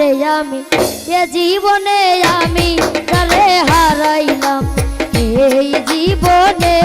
আমি এ জীবনে আমি তারে হারাইলাম। এই জীবনে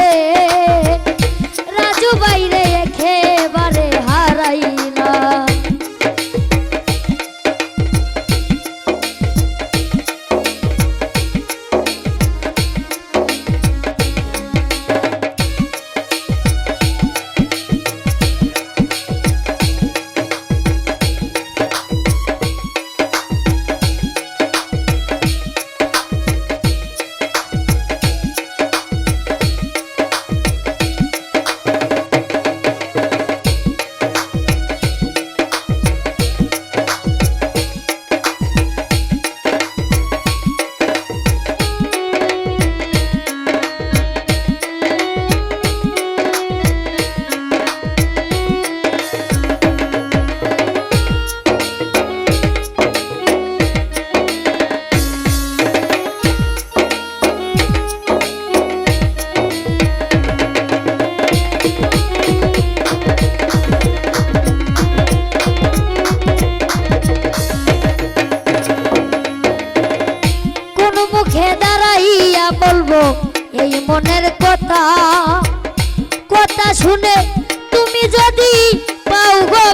মনের কথা কথা শুনে তুমি যদি পাও গো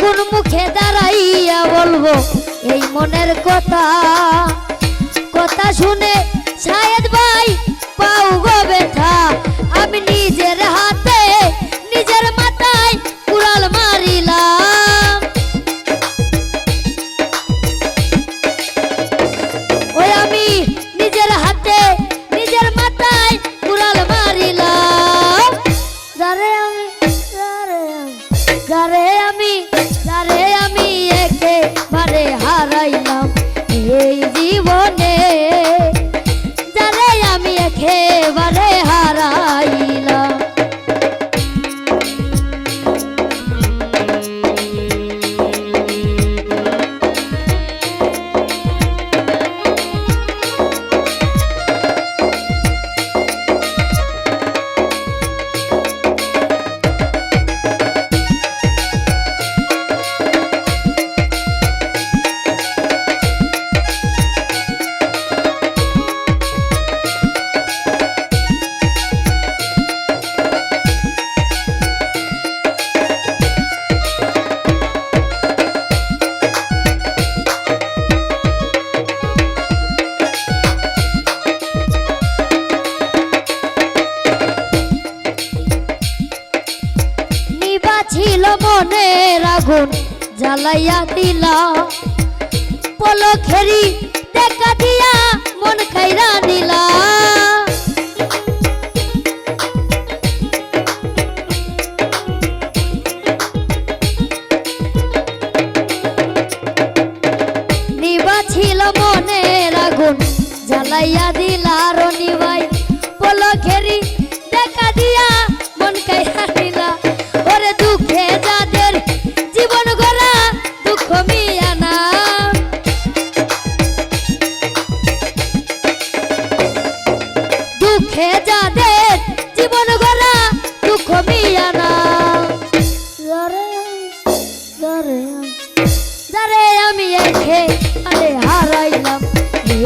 কোন মুখে দাঁড়াইয়া বলব, এই মনের কথা মনের আগুন জ্বালাইয়া দিলা। পলখেরি দেখা দিয়া মন খাইরা নিলা। ছিল মনের আগুন জ্বালাইয়া দিলা রনি ভাই। পলখেরি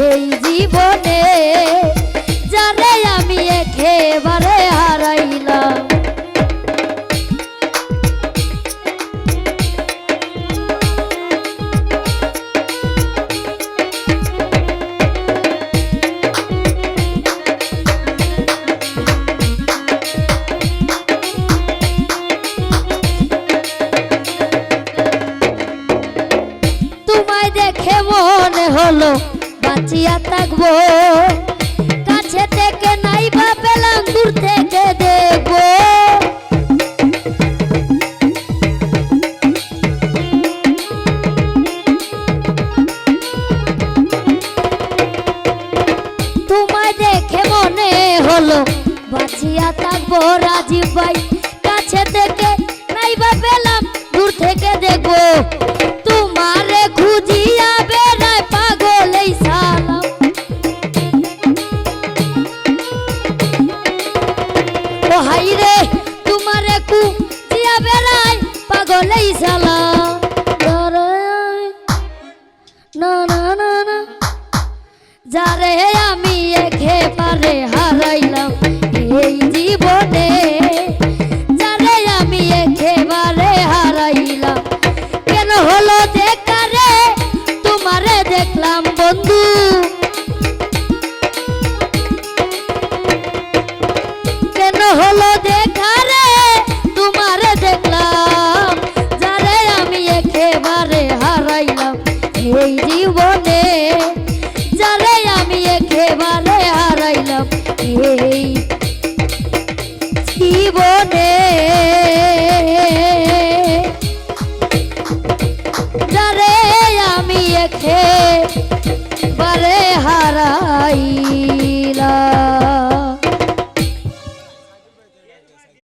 এই জীবনে যারে আমি একেবারে হারাইলাম। দেখে মনে হলো বাঁচিয়া থাকব। কাছে থেকে নাই বা পেলাম, দূর থেকে দেখব। তোমায় দেখে মনে হলো, বাঁচিয়া থাকব রাজীব ভাই। হাই রে, তোমারে না না না আমি হারাইলাম এই আমি কেন হলো দেখারে তোমারে দেখলাম বন্ধু। এই জীবনে যারে আমি একেবারে হারাইলাম। এই জীবনে যারে আমি একেবারে হারাই